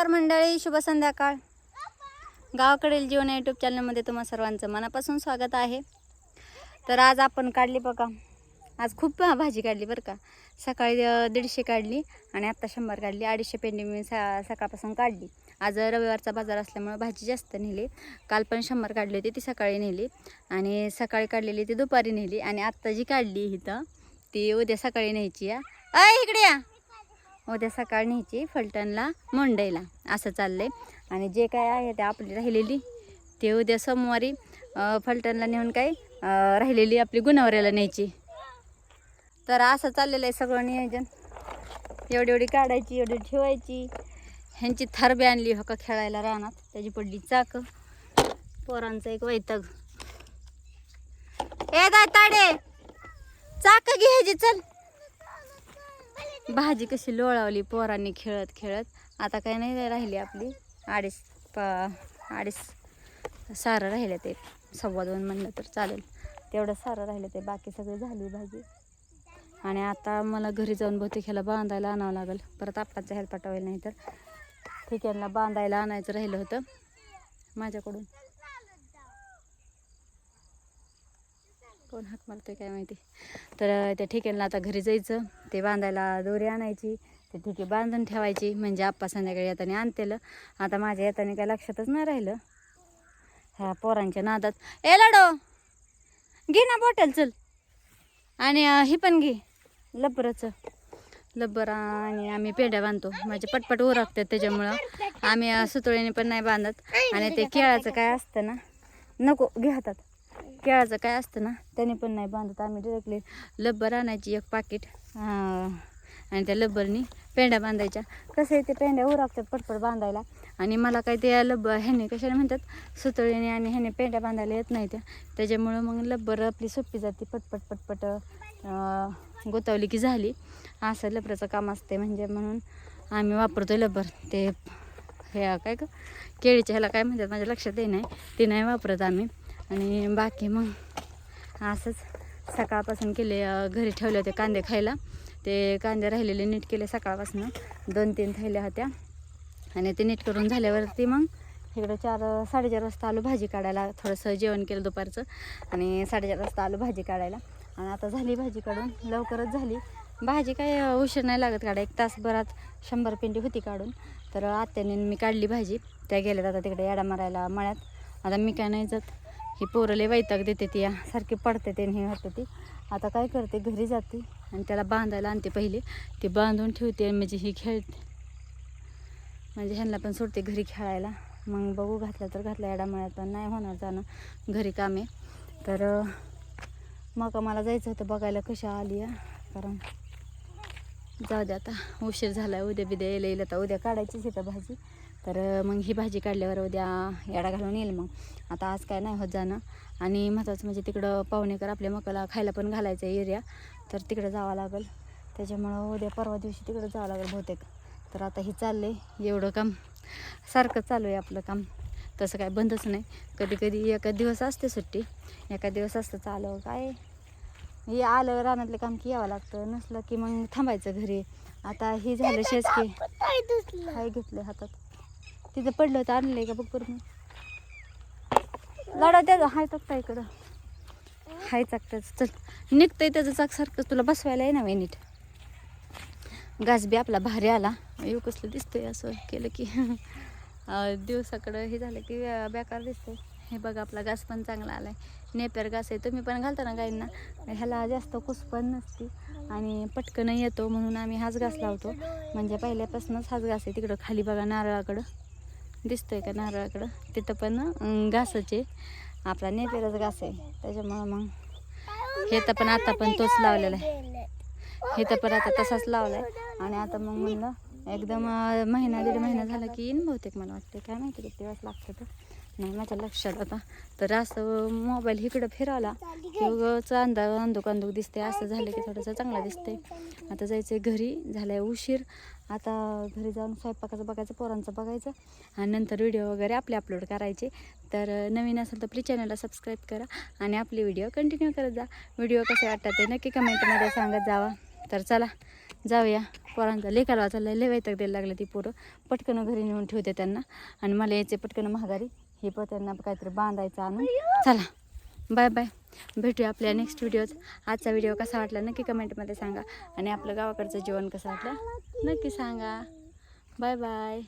तर मंडळी शुभ संध्याकाळ. गावाकडील जीवन यूट्यूब चॅनलमध्ये तुम्हा सर्वांचं मनापासून स्वागत आहे. तर आज आपण काढली बघा. आज खूप भाजी काढली बरं का. सकाळी दीडशे काढली आणि आत्ता शंभर काढली. अडीचशे पेंडी मी सा सकाळपासून काढली. आज रविवारचा बाजार असल्यामुळे भाजी जास्त नेली. काल पण शंभर काढली होती ती सकाळी नेली. आणि सकाळी काढलेली ती दुपारी नेली. आणि आत्ता जी काढली इथं ती उद्या सकाळी न्यायची या अय इकडे या. उद्या सकाळ न्यायची फलटणला मुंडईला. असं चाललंय. आणि जे काय आहे ते आपली राहिलेली ते उद्या सोमवारी फलटणला नेऊन काय राहिलेली आपली गुणावऱ्याला न्यायची. तर असं चाललेलं आहे सगळं नियोजन. एवढी एवढी काढायची एवढी ठेवायची. ह्यांची थरबी आणली हो का खेळायला राहणार त्याची पडली चाक. पोरांचा एक वैतग. ए दा ताडे चाक घ्यायची चल. भाजी कशी लोळावली पोरांनी खेळत खेळत. आता काय नाही राहिली आपली. अडीच प अडीच सारं राहिले ते. सव्वा दोन म्हणलं तर चालेल. तेवढं सारं राहिलं ते. बाकी सगळी झाली भाजी. आणि आता मला घरी जाऊन बहुतेक ह्याला बांधायला आणावं लागेल. परत आप्पाचा हेल्प होईल नाही तर ठीक आहे बांधायला आणायचं राहिलं होतं. माझ्याकडून. कोण हाक मारतोय काय माहिती? तर त्या ठिकाणला आता घरी जायचं. ते बांधायला दोरी आणायची. ते ठिके बांधून ठेवायची. म्हणजे आप्पा संध्याकाळी येताना आणतेलं. आता माझ्या येताना काय लक्षातच नाही राहिलं. ह्या पोरांच्या नादात. ए लाडो! घे ना बॉटल चल. आणि ही हे पण घे. लब्बरचं. लब्बर आणि आम्ही पेंड्या बांधतो. माझे पटपट उरकतात त्याच्यामुळं. आम्ही सुतळीने पण नाही बांधत. आणि ते केळाचं काय असतं ना? नको घे हातात. केळाचं काय असतं ना त्याने पण नाही बांधत आम्ही डिरेक्टली लब्बर आणायची एक पाकिट आणि त्या लब्बरनी पेंड्या बांधायच्या. कसं आहे ते पेंड्या उरागतात पटपट बांधायला. आणि मला काय ते लब्बर ह्याने कशाने म्हणतात सुतळीने आणि ह्याने पेंड्या बांधायला येत नाही त्या. त्याच्यामुळं मग लब्बर आपली सोपी जाते पटपट पटपट गोतावली की झाली. असं लब्बराचं काम असते म्हणजे म्हणून आम्ही वापरतो लब्बर. ते हे काय ग केळीच्या ह्याला काय म्हणतात माझ्या लक्षात येई नाही ते नाही वापरत आम्ही. आणि बाकी मग असंच सकाळपासून केले घरी ठेवले होते कांदे खायला. ते कांदे राहिलेले नीट केले सकाळपासून. दोन तीन थैल्या होत्या. आणि ते नीट करून झाल्यावरती मग इकडं चार साडेचार वाजता आलो भाजी काढायला. थोडंसं जेवण केलं दुपारचं आणि साडेचार वाजता आलो भाजी काढायला. आणि आता झाली भाजी काढून. लवकरच झाली. भाजी काय उशीर नाही लागत काढा एक तासभरात शंभर पिंडी होती काढून. तर आत्याने मी काढली भाजी. त्या गेल्यात आता तिकडे याडा मारायला मळ्यात. आता मी काय नाही जात. ही पोरले वैताग देते ती सारखी पडते ते हे होतं ती. आता काय करते घरी जाते आणि त्याला बांधायला आणते पहिले. ती बांधून ठेवते आणि म्हणजे ही खेळते. म्हणजे ह्यांना पण सोडते घरी खेळायला. मग बघू घातलं तर घातला एडामळ्यात पण नाही होणार जाणं. घरी कामे तर मग मला जायचं होतं बघायला कशा आली आहे कारण जाऊ दे आता उशीर झाला उद्या बिद्या येईल येईल आता. उद्या काढायचीच इथं भाजी. तर मग ही भाजी काढल्यावर उद्या याडा घालून येईल मग. आता आज काय नाही होत जाणं. आणि महत्त्वाचं म्हणजे तिकडं पाहुणेकर आपल्या मकाला खायला पण घालायचं आहे एरिया. तर तिकडं जावं लागेल. त्याच्यामुळं उद्या परवा दिवशी तिकडं जावं लागेल बहुतेक. तर आता हे चाललं आहे एवढं काम सारखं चालू आहे आपलं काम. तसं काय बंदच नाही. कधी कधी एका दिवस असते सुट्टी. एका दिवस असतं चालू. काय? हे आलं रानातलं काम की यावं लागतं. नसलं की मग थांबायचं घरी. आता हे झालं शेच की काय घेतलं हातात. तिथं पडलं होतं आणलंय का बघ बरं मी. लढा त्याचं हाय चाकता इकडं. हाय चाकताच चल निघतंय त्याचं चाक सारखं तुला बसवायला आहे ना बाई नीट. घास बी आपला भारी आला. येऊ कसलं दिसतंय असं केलं की. दिवसाकडं हे झालं की बेकार दिसतंय. हे बघा आपला घास पण चांगला आलाय. नेपेर घास आहे तुम्ही पण घालता ना गाईंना? ह्याला जास्त कुस पण नसते. आणि पटकन येतो म्हणून आम्ही हाच घास लावतो. म्हणजे पहिल्यापासूनच हाच घास आहे तिकडं खाली बघा नारळाकडं. दिसतोय का नारळाकडं? तिथं पण घासाचे. आपला नेपेरच घास आहे. त्याच्यामुळं मग हे तर पण आता पण तोच लावलेला आहे. हे तर पण आता तसाच लावलाय. आणि आता मग म्हणलं एकदम महिना दीड महिना झाला की येईन बहुतेक मला वाटते काय माहिती किती दिवस लागतं तर नाही माझ्या लक्षात आता. तर असं मोबाईल इकडं फिरवला की उगाच अंदा अंधुक अंधुक दिसते असं झालं की थोडंसं चांगलं दिसते आता जायचं घरी झालाय उशीर. आता घरी जाऊन स्वयंपाकाचं बघायचं पोरांचं बघायचं आणि नंतर व्हिडिओ वगैरे आपले अपलोड करायचे. तर नवीन असेल तर प्लीज चॅनलला सबस्क्राईब करा आणि आपले व्हिडिओ कंटिन्यू करत जा. व्हिडिओ कसे वाटतात ते नक्की कमेंटमध्ये सांगत जावा. तर चला जाऊया. पोरांचा लेखाला वाचायला लय वैताग द्यायला लागलं ती पोरं. पटकन घरी नेऊन ठेवते त्यांना. आणि मला यायचे पटकन महागारी हे पण त्यांना काहीतरी बांधायचं आणून. चला बाय बाय. भेटूया आपल्या नेक्स्ट व्हिडिओत आजचा व्हिडिओ कसा वाटला नक्की कमेंटमध्ये सांगा. आणि आपलं गावाकडचं जेवण कसं वाटलं नक्की सांगा. Bye bye.